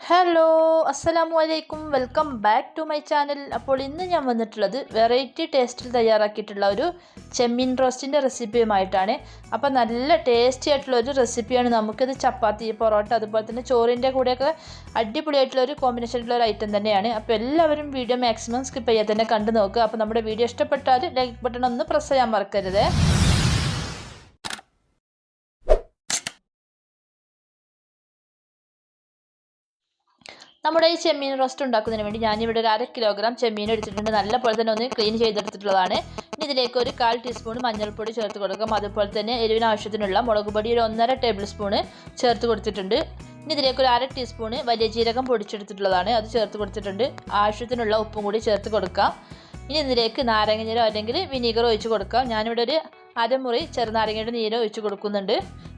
Hello അസ്സലാമു അലൈക്കും welcome back to my channel അപ്പോൾ ഇന്ന് ഞാൻ വന്നിട്ടുള്ളത് വെറൈറ്റി ടേസ്റ്റിൽ തയ്യാറാക്കിയിട്ടുള്ള ഒരു ചെമ്മീൻ റോസ്റ്റിന്റെ റെസിപ്പിയുമായിട്ടാണ് അപ്പോൾ നല്ല ടേസ്റ്റി ആയിട്ടുള്ള ഒരു റെസിപ്പിയാണ് നമുക്കിത്. ചപ്പാത്തി പൊറോട്ട അതുപോലെ തന്നെ ചോറിന്റെ കൂടെയൊക്കെ അടിപൊളിയായിട്ടുള്ള ഒരു കോമ്പിനേഷൻ ഉള്ള ഒരു ഐറ്റം തന്നെയാണ്. അപ്പോൾ എല്ലാവരും വീഡിയോ മാക്സിമം സ്കിപ്പ് ചെയ്യാതെ തന്നെ കണ്ടു നോക്കുക. അപ്പോൾ നമ്മുടെ വീഡിയോ ഇഷ്ടപ്പെട്ടാൽ ലൈക്ക് ബട്ടൺ ഒന്ന് പ്രസ് ചെയ്യാൻ മറക്കരുത്. നമ്മുടെ ഈ ചെമ്മീൻ റോസ്റ്റ് ഉണ്ടാക്കുന്നതിന് വേണ്ടി ഞാനിവിടെ ഒരു അര കിലോഗ്രാം ചെമ്മീൻ എടുത്തിട്ടുണ്ട്. നല്ലപോലെ തന്നെ ഒന്ന് ക്ലീൻ ചെയ്തെടുത്തിട്ടുള്ളതാണ്. ഇനി ഇതിലേക്ക് ഒരു കാൽ ടീസ്പൂൺ മഞ്ഞൾപ്പൊടി ചേർത്ത് കൊടുക്കാം. അതുപോലെ തന്നെ എരിവിന് ആവശ്യത്തിനുള്ള മുളക് പൊടി ഒരു ഒന്നര ടേബിൾ സ്പൂണ് ചേർത്ത് കൊടുത്തിട്ടുണ്ട്. ഇനി ഇതിലേക്ക് ഒരു അര ടീസ്പൂണ് വലിയ ജീരകം പൊടിച്ചെടുത്തിട്ടുള്ളതാണ്. അത് ചേർത്ത് കൊടുത്തിട്ടുണ്ട്. ആവശ്യത്തിനുള്ള ഉപ്പും കൂടി ചേർത്ത് കൊടുക്കാം. ഇനി ഇതിലേക്ക് നാരങ്ങ നീരോ അല്ലെങ്കിൽ വിനീഗർ ഒഴിച്ച് കൊടുക്കാം. ഞാനിവിടെ ഒരു അരമുറി ചെറുനാരങ്ങയുടെ നീരോ ഒഴിച്ച് കൊടുക്കുന്നുണ്ട്.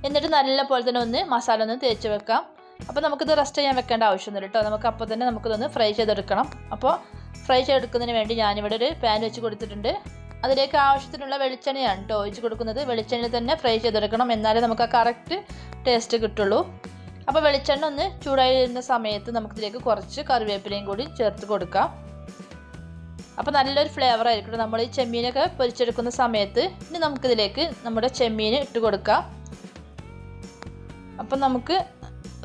എന്നിട്ട് നല്ല പോലെ തന്നെ ഒന്ന് മസാല ഒന്ന് തേച്ച് വെക്കാം. അപ്പോൾ നമുക്കിത് റെസ്റ്റ് ചെയ്യാൻ വെക്കേണ്ട ആവശ്യമൊന്നുമില്ല കേട്ടോ നമുക്ക് അപ്പോൾ തന്നെ നമുക്കിതൊന്ന് ഫ്രൈ ചെയ്തെടുക്കണം. അപ്പോൾ ഫ്രൈ ചെയ്തെടുക്കുന്നതിന് വേണ്ടി ഞാനിവിടെ ഒരു പാൻ വെച്ച് കൊടുത്തിട്ടുണ്ട്. അതിലേക്ക് ആവശ്യത്തിനുള്ള വെളിച്ചെണ്ണയാണ് കേട്ടോ ഒഴിച്ച് കൊടുക്കുന്നത്. വെളിച്ചെണ്ണയിൽ തന്നെ ഫ്രൈ ചെയ്തെടുക്കണം. എന്നാലേ നമുക്ക് ആ കറക്റ്റ് ടേസ്റ്റ് കിട്ടുള്ളൂ. അപ്പോൾ വെളിച്ചെണ്ണ ഒന്ന് ചൂടായി വരുന്ന സമയത്ത് നമുക്കിതിലേക്ക് കുറച്ച് കറിവേപ്പിലയും കൂടി ചേർത്ത് കൊടുക്കാം. അപ്പോൾ നല്ലൊരു ഫ്ലേവർ ആയിരിക്കും നമ്മൾ ഈ ചെമ്മീനൊക്കെ പൊരിച്ചെടുക്കുന്ന സമയത്ത് ഇനി നമുക്കിതിലേക്ക് നമ്മുടെ ചെമ്മീൻ ഇട്ട് കൊടുക്കാം. അപ്പം നമുക്ക്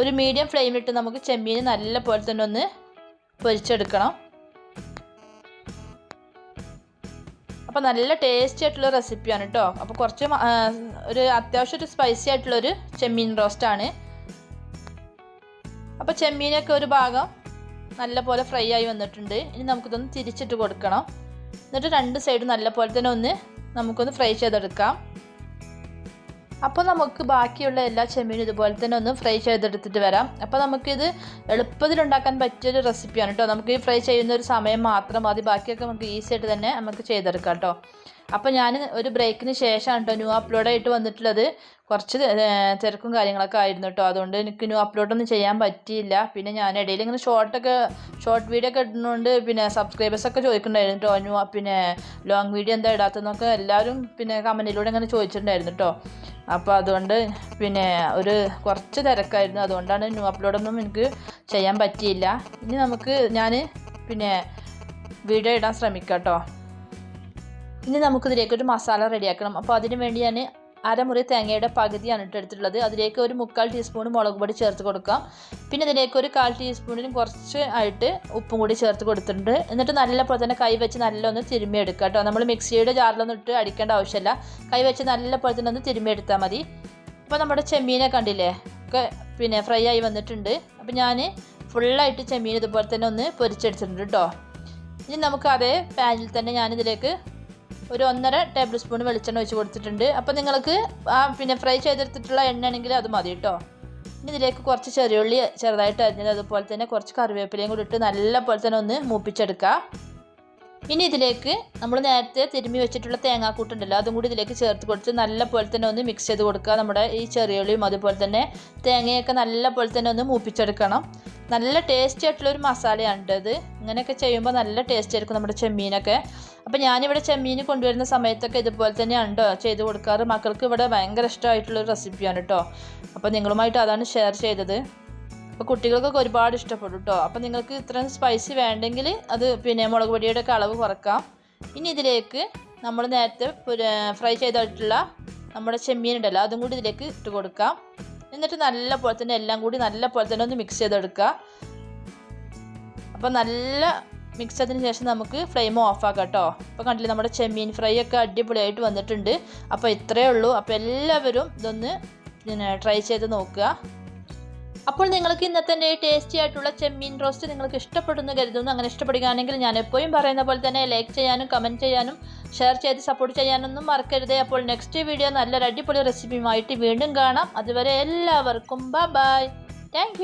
ഒരു മീഡിയം ഫ്ലെയിമിലിട്ട് നമുക്ക് ചെമ്മീൻ നല്ല പോലെ തന്നെ ഒന്ന് പൊരിച്ചെടുക്കണം. അപ്പോൾ നല്ല ടേസ്റ്റി ആയിട്ടുള്ള റെസിപ്പിയാണ് കേട്ടോ അപ്പോൾ കുറച്ച് ഒരു അത്യാവശ്യം ഒരു സ്പൈസി ആയിട്ടുള്ളൊരു ചെമ്മീൻ റോസ്റ്റാണ് അപ്പോൾ ചെമ്മീനൊക്കെ ഒരു ഭാഗം നല്ല പോലെ ഫ്രൈ ആയി വന്നിട്ടുണ്ട്. ഇനി നമുക്കിതൊന്ന് തിരിച്ചിട്ട് കൊടുക്കണം. എന്നിട്ട് രണ്ട് സൈഡും നല്ല പോലെ തന്നെ ഒന്ന് നമുക്കൊന്ന് ഫ്രൈ ചെയ്തെടുക്കാം. അപ്പോൾ നമുക്ക് ബാക്കിയുള്ള എല്ലാ ചെമ്മീനും ഇതുപോലെ തന്നെ ഒന്ന് ഫ്രൈ ചെയ്തെടുത്തിട്ട് വരാം. അപ്പോൾ നമുക്കിത് എളുപ്പത്തിൽ ഉണ്ടാക്കാൻ പറ്റിയൊരു റെസിപ്പിയാണ് കേട്ടോ നമുക്ക് ഈ ഫ്രൈ ചെയ്യുന്ന ഒരു സമയം മാത്രം മതി. ബാക്കിയൊക്കെ നമുക്ക് ഈസി ആയിട്ട് തന്നെ നമുക്ക് ചെയ്തെടുക്കാം കേട്ടോ അപ്പോൾ ഞാൻ ഒരു ബ്രേക്കിന് ശേഷമാണ് കേട്ടോ ന്യൂ അപ്ലോഡ് ആയിട്ട് വന്നിട്ടുള്ളത്. കുറച്ച് തിരക്കും കാര്യങ്ങളൊക്കെ ആയിരുന്നു കേട്ടോ അതുകൊണ്ട് എനിക്ക് ന്യൂ അപ്ലോഡൊന്നും ചെയ്യാൻ പറ്റിയില്ല. പിന്നെ ഞാൻ ഇടയിൽ ഇങ്ങനെ ഷോർട്ടൊക്കെ ഷോർട്ട് വീഡിയോ ഒക്കെ ഇടുന്നതുകൊണ്ട് പിന്നെ സബ്സ്ക്രൈബേഴ്സൊക്കെ ചോദിക്കുന്നുണ്ടായിരുന്നു കേട്ടോ ന്യൂ പിന്നെ ലോങ് വീഡിയോ എന്താ ഇടാത്തതെന്നൊക്കെ? എല്ലാവരും പിന്നെ കമന്റിലൂടെ അങ്ങനെ ചോദിച്ചിട്ടുണ്ടായിരുന്നു കേട്ടോ അപ്പോൾ അതുകൊണ്ട് പിന്നെ ഒരു കുറച്ച് തിരക്കായിരുന്നു. അതുകൊണ്ടാണ് ന്യൂ അപ്ലോഡൊന്നും എനിക്ക് ചെയ്യാൻ പറ്റിയില്ല. ഇനി നമുക്ക് ഞാൻ പിന്നെ വീഡിയോ ഇടാൻ ശ്രമിക്കാം കേട്ടോ ഇനി നമുക്കിതിലേക്ക് ഒരു മസാല റെഡിയാക്കണം. അപ്പോൾ അതിന് വേണ്ടി ഞാൻ അരമുറി തേങ്ങയുടെ പകുതിയാണ് ഇട്ട് എടുത്തിട്ടുള്ളത് അതിലേക്ക് ഒരു മുക്കാൽ ടീസ്പൂൺ മുളക് പൊടി ചേർത്ത് കൊടുക്കാം. പിന്നെ ഇതിലേക്ക് ഒരു കാൽ ടീസ്പൂണിന് കുറച്ച് ആയിട്ട് ഉപ്പും കൂടി ചേർത്ത് കൊടുത്തിട്ടുണ്ട്. എന്നിട്ട് നല്ലപോലെ തന്നെ കൈ വെച്ച് നല്ലൊന്ന് തിരുമ്മി എടുക്കുക കേട്ടോ. നമ്മൾ മിക്സിയുടെ ജാറിലൊന്നും ഇട്ട് അടിക്കേണ്ട ആവശ്യമില്ല. കൈ വെച്ച് നല്ലപോലെ തന്നെ ഒന്ന് തിരുമ്മി എടുത്താൽ മതി. അപ്പോൾ നമ്മുടെ ചെമ്മീനെ കണ്ടില്ലേ? ഒക്കെ പിന്നെ ഫ്രൈ ആയി വന്നിട്ടുണ്ട്. അപ്പോൾ ഞാൻ ഫുള്ളായിട്ട് ചെമ്മീൻ ഇതുപോലെ തന്നെ ഒന്ന് പൊരിച്ചെടുത്തിട്ടുണ്ട് കേട്ടോ. ഇനി നമുക്ക് അതേ പാനിൽ തന്നെ ഞാനിതിലേക്ക് ഒരു ഒന്നര ടേബിൾ സ്പൂൺ വെളിച്ചെണ്ണ ഒഴിച്ച് കൊടുത്തിട്ടുണ്ട്. അപ്പോൾ നിങ്ങൾക്ക് ആ പിന്നെ ഫ്രൈ ചെയ്തെടുത്തിട്ടുള്ള എണ്ണ ആണെങ്കിൽ അത് മതി കേട്ടോ ഇനി ഇതിലേക്ക് കുറച്ച് ചെറിയുള്ളി ചെറുതായിട്ട് അരിഞ്ഞത് അതുപോലെ തന്നെ കുറച്ച് കറിവേപ്പിലയും കൂടി ഇട്ട് നല്ല പോലെ തന്നെ ഒന്ന് മൂപ്പിച്ചെടുക്കുക ഇനി ഇതിലേക്ക് നമ്മൾ നേരത്തെ തിരുമ്മി വെച്ചിട്ടുള്ള തേങ്ങാക്കൂട്ടുണ്ടല്ലോ അതും കൂടി ഇതിലേക്ക് ചേർത്ത് കൊടുത്ത് നല്ല പോലെ തന്നെ ഒന്ന് മിക്സ് ചെയ്ത് കൊടുക്കുക. നമ്മുടെ ഈ ചെറിയുള്ളിയും അതുപോലെ തന്നെ തേങ്ങയൊക്കെ നല്ല പോലെ തന്നെ ഒന്ന് മൂപ്പിച്ചെടുക്കണം. നല്ല ടേസ്റ്റി ആയിട്ടുള്ള ഒരു മസാലയാണ് ഇത് ഇങ്ങനെയൊക്കെ ചെയ്യുമ്പോൾ നല്ല ടേസ്റ്റ് ആയിരിക്കും നമ്മുടെ ചെമ്മീനൊക്കെ. അപ്പോൾ ഞാനിവിടെ ചെമ്മീൻ കൊണ്ടുവരുന്ന സമയത്തൊക്കെ ഇതുപോലെ തന്നെയാണ് കേട്ടോ ചെയ്ത് കൊടുക്കാറ്. മക്കൾക്ക് ഇവിടെ ഭയങ്കര ഇഷ്ടമായിട്ടുള്ളൊരു റെസിപ്പിയാണ് കേട്ടോ അപ്പോൾ നിങ്ങളുമായിട്ട് അതാണ് ഷെയർ ചെയ്തത്. അപ്പോൾ കുട്ടികൾക്കൊക്കെ ഒരുപാട് ഇഷ്ടപ്പെടും കേട്ടോ അപ്പോൾ നിങ്ങൾക്ക് ഇത്രയും സ്പൈസി വേണ്ടെങ്കിൽ അത് പിന്നെ മുളക് പൊടിയുടെ ഒക്കെ അളവ് കുറക്കാം. ഇനി ഇതിലേക്ക് നമ്മൾ നേരത്തെ ഫ്രൈ ചെയ്തിട്ടുള്ള നമ്മുടെ ചെമ്മീൻ ഉണ്ടല്ലോ അതും കൂടി ഇതിലേക്ക് ഇട്ട് കൊടുക്കാം. എന്നിട്ട് നല്ല പോലെ തന്നെ എല്ലാം കൂടി നല്ല പോലെ തന്നെ ഒന്ന് മിക്സ് ചെയ്തെടുക്കുക. അപ്പോൾ നല്ല മിക്സ് ചെയ്തതിന് ശേഷം നമുക്ക് ഫ്ലെയിം ഓഫ് ആക്കാം കേട്ടോ അപ്പോൾ കണ്ടില്ലേ നമ്മുടെ ചെമ്മീൻ ഫ്രൈ ഒക്കെ അടിപൊളിയായിട്ട് വന്നിട്ടുണ്ട്. അപ്പോൾ ഇത്രയേ ഉള്ളൂ. അപ്പോൾ എല്ലാവരും ഇതൊന്ന് പിന്നെ ട്രൈ ചെയ്ത് നോക്കുക. അപ്പോൾ നിങ്ങൾക്ക് ഇന്നത്തെ എന്റെ ടേസ്റ്റി ആയിട്ടുള്ള ചെമ്മീൻ റോസ്റ്റ് നിങ്ങൾക്ക് ഇഷ്ടപ്പെടുന്നു കരുതുന്നു. അങ്ങനെ ഇഷ്ടപ്പെടുകയാണെങ്കിൽ ഞാൻ എപ്പോഴും പറയുന്ന പോലെ തന്നെ ലൈക്ക് ചെയ്യാനും കമന്റ് ചെയ്യാനും ഷെയർ ചെയ്ത് സപ്പോർട്ട് ചെയ്യാനൊന്നും മറക്കരുത്. അപ്പോൾ നെക്സ്റ്റ് വീഡിയോ നല്ലൊരു അടിപൊളി റെസിപ്പിയുമായിട്ട് വീണ്ടും കാണാം. അതുവരെ എല്ലാവർക്കും ബൈ താങ്ക്